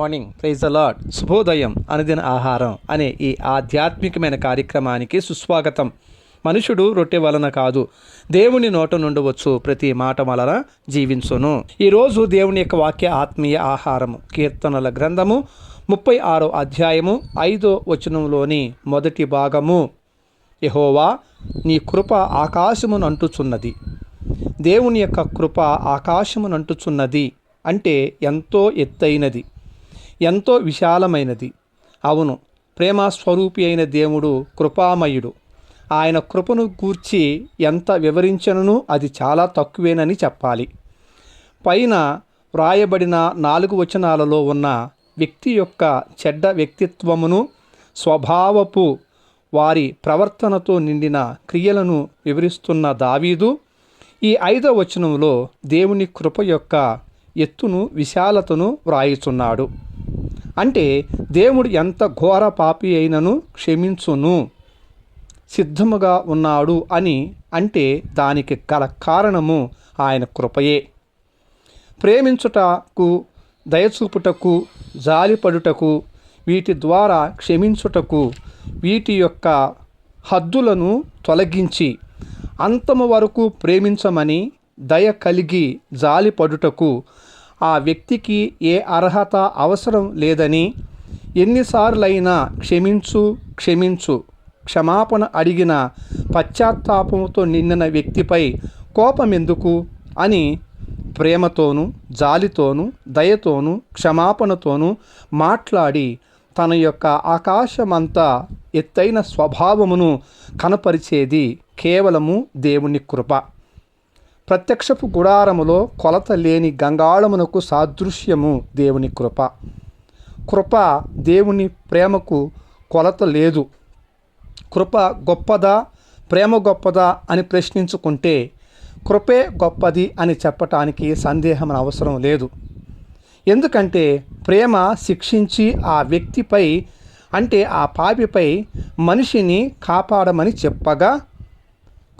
Morning praise the lord శుభోదయం అనుదిన ఆహారం అనే ఈ ఆధ్యాత్మికమైన కార్యక్రమానికి సుస్వాగతం. మనుషుడు రొట్టె వలన కాదు దేవుని నోట నుండవచ్చు ప్రతి మాట వలన జీవించును. ఈరోజు దేవుని యొక్క వాక్య ఆత్మీయ ఆహారము కీర్తనల గ్రంథము ముప్పై ఆరో అధ్యాయము ఐదో వచనంలోని మొదటి భాగము. యహోవా నీ కృప ఆకాశమును అంటుచున్నది. దేవుని యొక్క కృప ఆకాశమునంటుచున్నది అంటే ఎంతో ఎత్తైనది. ఎంతో విశాలమైనది. అవును ప్రేమస్వరూపి అయిన దేవుడు కృపామయుడు. ఆయన కృపను గూర్చి ఎంత వివరించను అది చాలా తక్కువేనని చెప్పాలి. పైన వ్రాయబడిన నాలుగు వచనాలలో ఉన్న వ్యక్తి యొక్క చెడ్డ వ్యక్తిత్వమును స్వభావపు వారి ప్రవర్తనతో నిండిన క్రియలను వివరిస్తున్న దావీదు ఈ ఐదవ వచనంలో దేవుని కృప యొక్క ఎత్తును విశాలతను వ్రాయుచున్నాడు. అంటే దేవుడు ఎంత ఘోర పాపి అయినను క్షమించును సిద్ధముగా ఉన్నాడు అని అంటే దానికి గల కారణము ఆయన కృపయే. ప్రేమించుటకు దయచూపుటకు జాలిపడుటకు వీటి ద్వారా క్షమించుటకు వీటి యొక్క హద్దులను తొలగించి అంతము వరకు ప్రేమించమని దయ కలిగి జాలిపడుటకు ఆ వ్యక్తికి ఏ అర్హత అవసరం లేదని ఎన్నిసార్లైనా క్షమించు క్షమించు క్షమాపణ అడిగిన పశ్చాత్తాపంతో నిండిన వ్యక్తిపై కోపమెందుకు అని ప్రేమతోనూ జాలితోనూ దయతోనూ క్షమాపణతోనూ మాట్లాడి తన యొక్క ఆకాశమంతా ఎత్తైన స్వభావమును కనపరిచేది కేవలము దేవుని కృప. ప్రత్యక్షపు గుడారములో కొలత లేని గంగాళమునకు సాదృశ్యము దేవుని కృప. కృప దేవుని ప్రేమకు కొలత లేదు. కృప గొప్పదా ప్రేమ గొప్పదా అని ప్రశ్నించుకుంటే కృపే గొప్పది అని చెప్పటానికి సందేహం అవసరం లేదు. ఎందుకంటే ప్రేమ శిక్షించి ఆ వ్యక్తిపై అంటే ఆ పాపిపై మనిషిని కాపాడమని చెప్పగా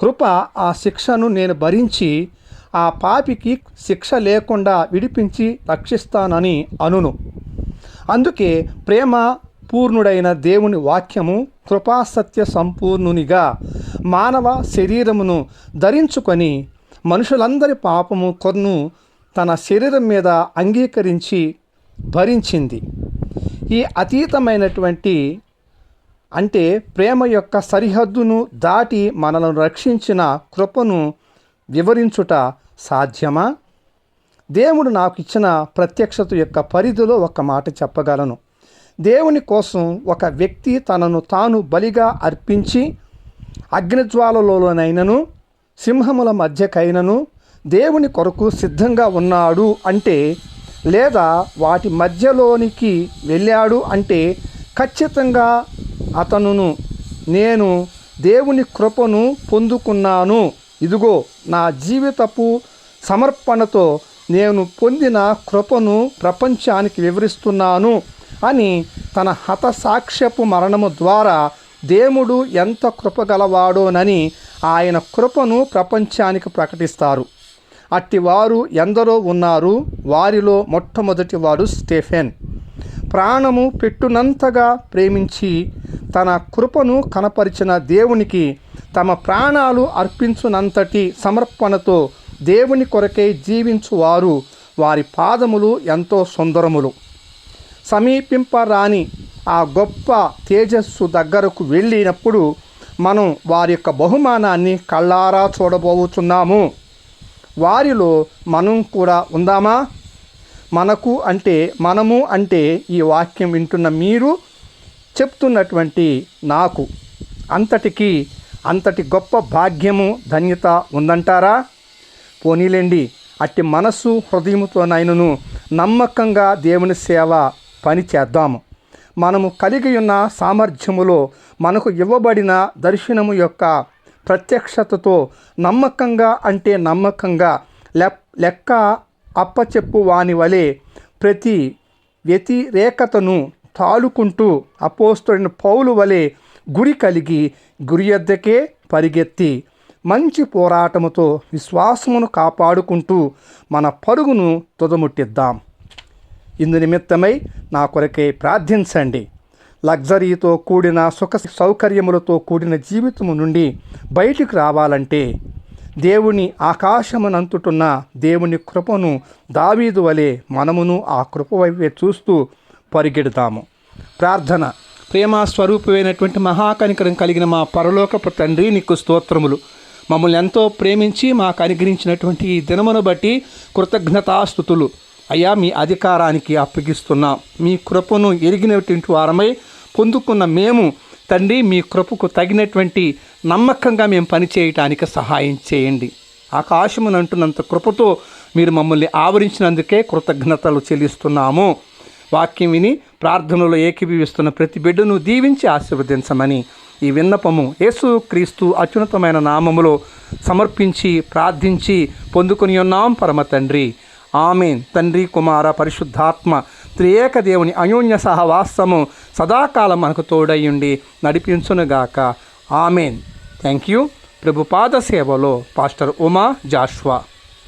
కృప ఆ శిక్షను నేను భరించి ఆ పాపికి శిక్ష లేకుండా విడిపించి రక్షిస్తానని అనును. అందుకే ప్రేమ పూర్ణుడైన దేవుని వాక్యము కృపాసత్య సంపూర్ణునిగా మానవ శరీరమును ధరించుకొని మనుషులందరి పాపము కొన్ను తన శరీరం మీద అంగీకరించి భరించింది. ఈ అతీతమైనటువంటి అంటే ప్రేమ యొక్క సరిహద్దును దాటి మనలను రక్షించిన కృపను వివరించుట సాధ్యమా? దేవుడు నాకు ఇచ్చిన ప్రత్యక్షత యొక్క పరిధిలో ఒక మాట చెప్పగలను. దేవుని కోసం ఒక వ్యక్తి తనను తాను బలిగా అర్పించి అగ్నిజ్వాలలోనైనను సింహముల మధ్యకైనను దేవుని కొరకు సిద్ధంగా ఉన్నాడు అంటే లేదా వాటి మధ్యలోనికి వెళ్ళాడు అంటే ఖచ్చితంగా అతనును నేను దేవుని కృపను పొందుకున్నాను. ఇదిగో నా జీవితపు సమర్పణతో నేను పొందిన కృపను ప్రపంచానికి వివరిస్తున్నాను అని తన హతసాక్ష్యపు మరణము ద్వారా దేవుడు ఎంత కృపగలవాడోనని ఆయన కృపను ప్రపంచానికి ప్రకటిస్తారు. అట్టివారు ఎందరో ఉన్నారు. వారిలో మొట్టమొదటి వాడు స్టెఫెన్. ప్రాణము పెట్టునంతగా ప్రేమించి తన కృపను కనపరిచిన దేవునికి తమ ప్రాణాలు అర్పించునంతటి సమర్పణతో దేవుని కొరకై జీవించువారు. వారి పాదములు ఎంతో సుందరములు. సమీపింపరాని ఆ గొప్ప తేజస్సు దగ్గరకు వెళ్ళినప్పుడు మనం వారి యొక్క బహుమానాన్ని కళ్ళారా చూడబోతున్నాము వారిలో మనం కూడా ఉందామా? మనకు అంటే మనము అంటే ఈ వాక్యం వింటున్న మీరు చెప్తున్నటువంటి నాకు అంతటికి అంతటి గొప్ప భాగ్యము ధన్యత ఉందంటారా? పోనీలేండి అట్టి మనస్సు హృదయముతోనైనను నమ్మకంగా దేవుని సేవ పని చేద్దాము. మనము కలిగి ఉన్న సామర్థ్యములో మనకు ఇవ్వబడిన దర్శనము యొక్క ప్రత్యక్షతతో నమ్మకంగా అంటే నమ్మకంగా లెక్క అప్పచెప్పు వాని వలె ప్రతి వ్యతిరేకతను తాలుకుంటూ అపోస్తుడిన పౌలు వలె గురి కలిగి గురి ఎద్దకే పరిగెత్తి మంచి పోరాటముతో విశ్వాసమును కాపాడుకుంటూ మన పరుగును తుదముట్టిద్దాం. ఇందు నిమిత్తమై నా కొరకై ప్రార్థించండి. లగ్జరీతో కూడిన సుఖ సౌకర్యములతో కూడిన జీవితము నుండి బయటికి రావాలంటే దేవుని ఆకాశమునంతుటున్న దేవుని కృపను దావీదు వలె మనమును ఆ కృప వైపే చూస్తూ పరిగెడతాము. ప్రార్థన. ప్రేమ స్వరూపమైనటువంటి మహాకనికరం కలిగిన మా పరలోకపు తండ్రి నీకు స్తోత్రములు. మమ్మల్ని ఎంతో ప్రేమించి మాకు అనుగ్రహించినటువంటి ఈ దినమును బట్టి కృతజ్ఞతాస్థుతులు అయ్యా మీ అధికారానికి అప్పగిస్తున్నాం. మీ కృపను ఎరిగినటువంటి వారమై పొందుకున్న మేము తండ్రి మీ కృపకు తగినటువంటి నమ్మకంగా మేము పనిచేయటానికి సహాయం చేయండి. ఆకాశమునంటున్నంత కృపతో మీరు మమ్మల్ని ఆవరించినందుకే కృతజ్ఞతలు చెల్లిస్తున్నాము. వాక్యం విని ప్రార్థనలో ఏకీభవిస్తున్న ప్రతి బిడ్డను దీవించి ఆశీర్వదించమని ఈ విన్నపము యేసు క్రీస్తు అత్యున్నతమైన నామములో సమర్పించి ప్రార్థించి పొందుకుని ఉన్నాం పరమ తండ్రి. ఆమెన్. తండ్రి కుమార పరిశుద్ధాత్మ త్రియేక దేవుని అయోన్య సహవాసము సదాకాలం మనకు తోడయ్యుండి నడిపించునుగాక. ఆమెన్. থ্যাংক ইউ প্রভুপাদ সেবলো পাস্টার ওমা জাসওয়া